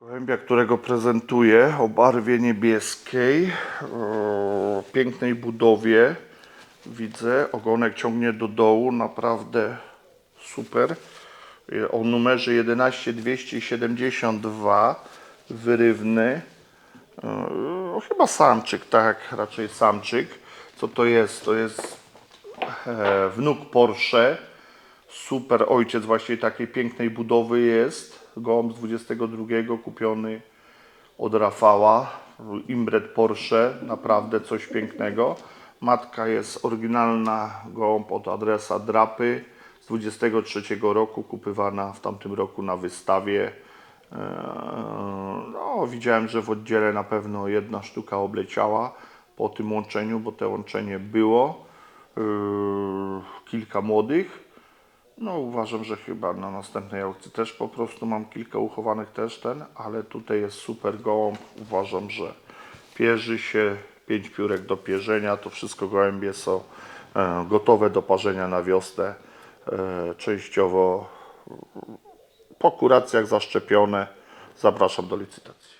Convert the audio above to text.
Gołębia, którego prezentuję o barwie niebieskiej, o pięknej budowie. Widzę, ogonek ciągnie do dołu, naprawdę super. O numerze 11272, wyrywny. E, chyba samczyk, tak, raczej samczyk. Co to jest? To jest e, wnuk Porsche. Super ojciec właśnie takiej pięknej budowy jest. Gołąb z 22 kupiony od Rafała. Imbret Porsche, naprawdę coś pięknego. Matka jest oryginalna gołąb od adresa Drapy z 23 roku, kupywana w tamtym roku na wystawie. Eee, No, widziałem, że w oddziale na pewno jedna sztuka obleciała po tym łączeniu, bo to łączenie było. Eee, Kilka młodych. No uważam, że chyba na następnej aukcji też po prostu mam kilka uchowanych też ten, ale tutaj jest super gołąb. Uważam, że pierzy się, pięć piórek do pierzenia, to wszystko gołębie są e, gotowe do parzenia na wiosnę. E, częściowo po kuracjach zaszczepione. Zapraszam do licytacji.